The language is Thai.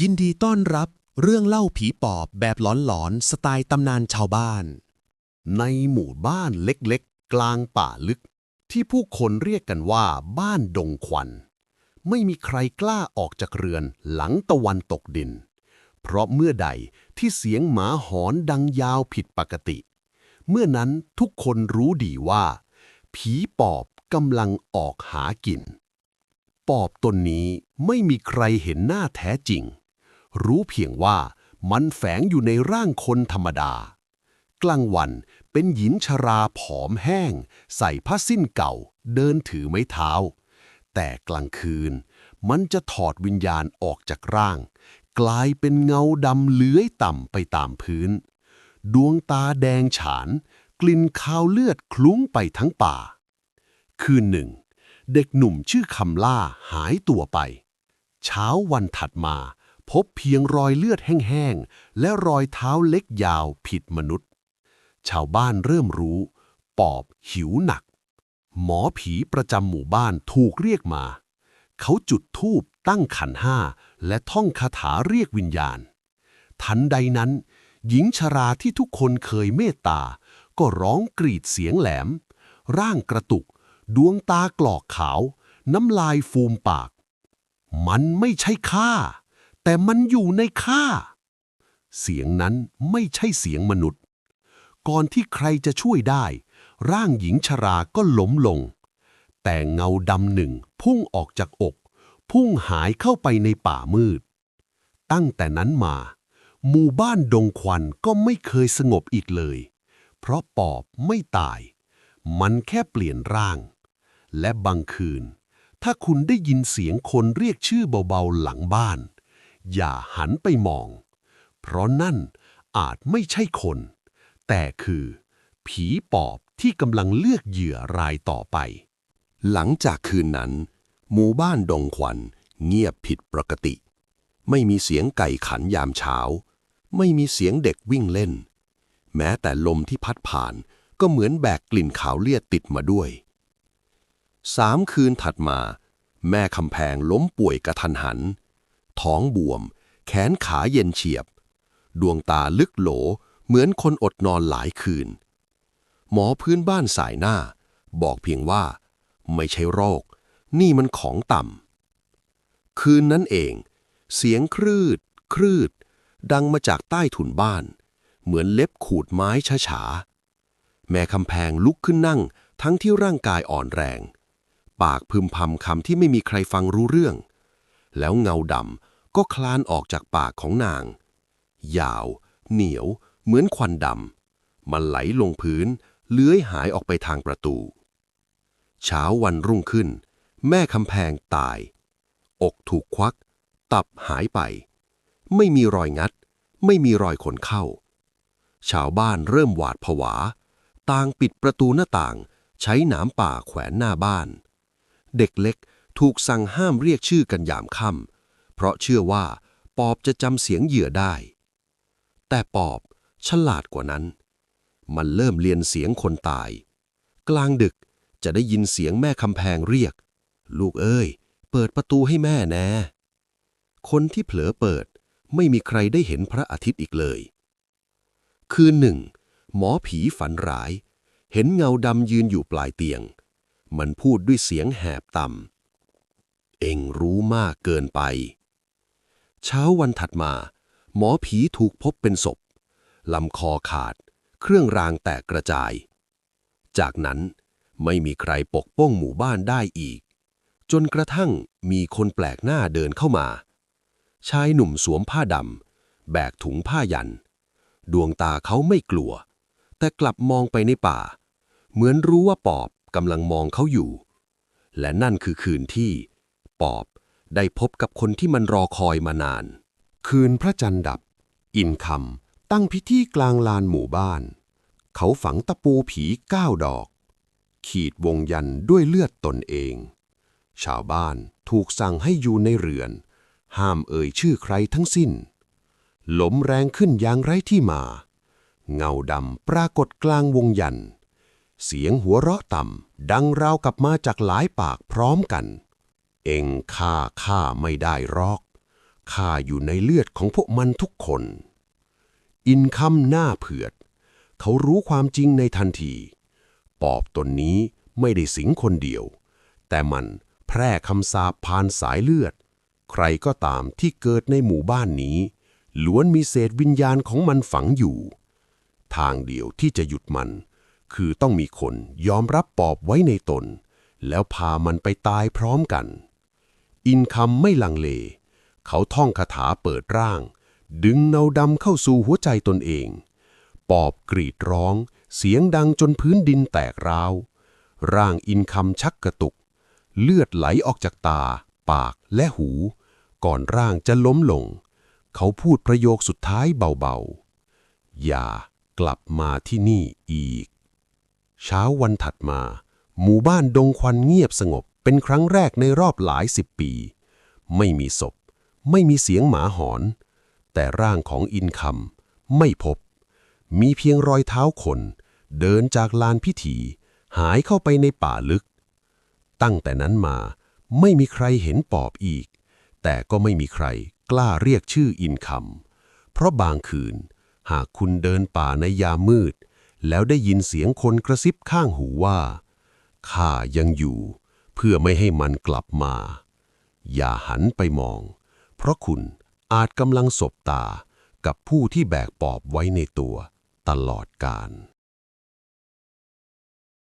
ยินดีต้อนรับเรื่องเล่าผีปอบแบบหลอนๆสไตล์ตำนานชาวบ้าน ในหมู่บ้านเล็กๆ กลางป่าลึก ที่ผู้คนเรียกกันว่าบ้านดงควัน ไม่มีใครกล้าออกจากเรือนหลังตะวันตกดิน เพราะเมื่อใดที่เสียงหมาหอนดังยาวผิดปกติ เมื่อนั้นทุกคนรู้ดีว่า ผีปอบกำลังออกหากิน ปอบตนนี้ไม่มีใครเห็นหน้าแท้จริง รู้เพียงว่ามันแฝงอยู่ในร่างคนธรรมดา กลางวันเป็นหญิงชราผอมแห้ง ใส่ผ้าสิ้นเก่า เดินถือไม้เท้า แต่กลางคืน มันจะถอดวิญญาณออกจากร่าง กลายเป็นเงาดำเลื้อยต่ำไปตามพื้น ดวงตาแดงฉาน กลิ่นคาวเลือดคลุ้งไปทั้งป่า คืนหนึ่ง เด็กหนุ่มชื่อคำล่าหายตัวไป เช้าวันถัดมา พบเพียงรอยเลือดแห้งๆ และรอยเท้าเล็กยาวผิดมนุษย์ ชาวบ้านเริ่มรู้ ปอบหิวหนัก หมอผีประจำหมู่บ้านถูกเรียกมา เขาจุดธูปตั้งขันห้า และท่องคาถาเรียกวิญญาณ ทันใดนั้น หญิงชราที่ทุกคนเคยเมตตา ก็ร้องกรีดเสียงแหลม ร่างกระตุก ดวงตากรอกขาว น้ำลายฟูมปาก มันไม่ใช่ข้า แต่มันอยู่ในข้า เสียงนั้นไม่ใช่เสียงมนุษย์ ก่อนที่ใครจะช่วยได้ ร่างหญิงชราก็ล้มลง แต่เงาดำหนึ่งพุ่งออกจากอก พุ่งหายเข้าไปในป่ามืด ตั้งแต่นั้นมา หมู่บ้านดงควันก็ไม่เคยสงบอีกเลย เพราะปอบไม่ตาย มันแค่เปลี่ยนร่าง และบางคืน ถ้าคุณได้ยินเสียงคนเรียกชื่อเบาๆหลังบ้าน อย่าหันไปมอง เพราะนั่นอาจไม่ใช่คน แต่คือ ผีปอบที่กำลังเลือกเหยื่อรายต่อไป หลังจากคืนนั้น หมู่บ้านดงควัน เงียบผิดปกติ ไม่มีเสียงไก่ขันยามเช้า ไม่มีเสียงเด็กวิ่งเล่น แม้แต่ลมที่พัดผ่านก็เหมือนแบกกลิ่นขาวเลียดติดมาด้วยสามคืนถัดมา แม่คำแพงล้มป่วยกระทันหัน ท้องบวม แขนขาเย็นเฉียบ ดวงตาลึกโหลเหมือนคนอดนอนหลายคืน หมอพื้นบ้านสายหน้า บอกเพียงว่า ไม่ใช่โรค นี่มันของต่ำคืนนั้นเอง เสียงครืด ครืด ดังมาจากใต้ถุนบ้าน เหมือนเล็บขูดไม้ช้าๆแม่คำแพงลุกขึ้นนั่งทั้งที่ร่างกายอ่อนแรง ปากพึมพำคำที่ไม่มีใครฟังรู้เรื่อง แล้วเงาดำ ก็คลานออกจากปากของนาง ยาว เหนียว เหมือนควันดำ มันไหลลงพื้น เลื้อยหายออกไปทางประตู เช้าวันรุ่งขึ้น แม่คำแพงตาย อกถูกควัก ตับหายไป ไม่มีรอยงัด ไม่มีรอยขนเข้า ชาวบ้านเริ่มหวาดผวา ต่างปิดประตูหน้าต่าง ใช้หนามป่าแขวนหน้าบ้าน เด็กเล็กถูกสั่งห้ามเรียกชื่อกันยามค่ำ เพราะเชื่อว่าปอบจะจำเสียงเหยื่อได้ แต่ปอบฉลาดกว่านั้น มันเริ่มเรียนเสียงคนตาย กลางดึกจะได้ยินเสียงแม่คำแพงเรียก ลูกเอ้ย เปิดประตูให้แม่แน่คนที่เผลอเปิดไม่มีใครได้เห็นพระอาทิตย์อีกเลย คืนหนึ่ง หมอผีฝันร้าย เห็นเงาดำยืนอยู่ปลายเตียง มันพูดด้วยเสียงแหบต่ำเอ็งรู้มากเกินไป เช้าวันถัดมา หมอผีถูกพบเป็นศพ ลำคอขาด เครื่องรางแตกกระจาย จากนั้นไม่มีใครปกป้องหมู่บ้านได้อีก จนกระทั่งมีคนแปลกหน้าเดินเข้ามา ชายหนุ่มสวมผ้าดำ แบกถุงผ้ายัน ดวงตาเขาไม่กลัว แต่กลับมองไปในป่า เหมือนรู้ว่าปอบกำลังมองเขาอยู่ และนั่นคือคืนที่ ปอบ ได้พบกับคนที่มันรอคอยมานาน คืนพระจันทร์ดับ อินคำตั้งพิธีกลางลานหมู่บ้าน เขาฝังตะปูผีเก้าดอก ขีดวงยันด้วยเลือดตนเอง ชาวบ้านถูกสั่งให้อยู่ในเรือน ห้ามเอ่ยชื่อใครทั้งสิ้นลมแรงขึ้นอย่างไร้ที่มา เงาดำปรากฏกลางวงยัน เสียงหัวเราะต่ำดังราวกับมาจากหลายปากพร้อมกัน เองฆ่าข้าไม่ได้หรอกข้าอยู่ในเลือดของพวกมันทุกคน อินคำหน้าเผือด เขารู้ความจริงในทันที ปอบตนนี้ไม่ได้สิงคนเดียว แต่มันแพร่คำสาปผ่านสายเลือด ใครก็ตามที่เกิดในหมู่บ้านนี้ ล้วนมีเศษวิญญาณของมันฝังอยู่ ทางเดียวที่จะหยุดมัน คือต้องมีคนยอมรับปอบไว้ในตน แล้วพามันไปตายพร้อมกัน อินคำไม่ลังเล เขาท่องคาถาเปิดร่าง ดึงเนาดำเข้าสู่หัวใจตนเอง ปอบกรีดร้อง เสียงดังจนพื้นดินแตกร้าว ร่างอินคำชักกระตุก เลือดไหลออกจากตา ปากและหู ก่อนร่างจะล้มลง เขาพูดประโยคสุดท้ายเบาๆ อย่ากลับมาที่นี่อีก เช้าวันถัดมา หมู่บ้านดงควันเงียบสงบ เป็นครั้งแรกในรอบหลายสิบปี ไม่มีศพ ไม่มีเสียงหมาหอน แต่ร่างของอินคำไม่พบ มีเพียงรอยเท้าคน เดินจากลานพิธี หายเข้าไปในป่าลึก ตั้งแต่นั้นมาไม่มีใครเห็นปอบอีก แต่ก็ไม่มีใครกล้าเรียกชื่ออินคำเพราะบางคืน หากคุณเดินป่าในยามมืด แล้วได้ยินเสียงคนกระซิบข้างหูว่าข้ายังอยู่ เพื่อไม่ให้มันกลับมา อย่าหันไปมอง เพราะคุณอาจกำลังสบตากับผู้ที่แบกปอบไว้ในตัวตลอดกาล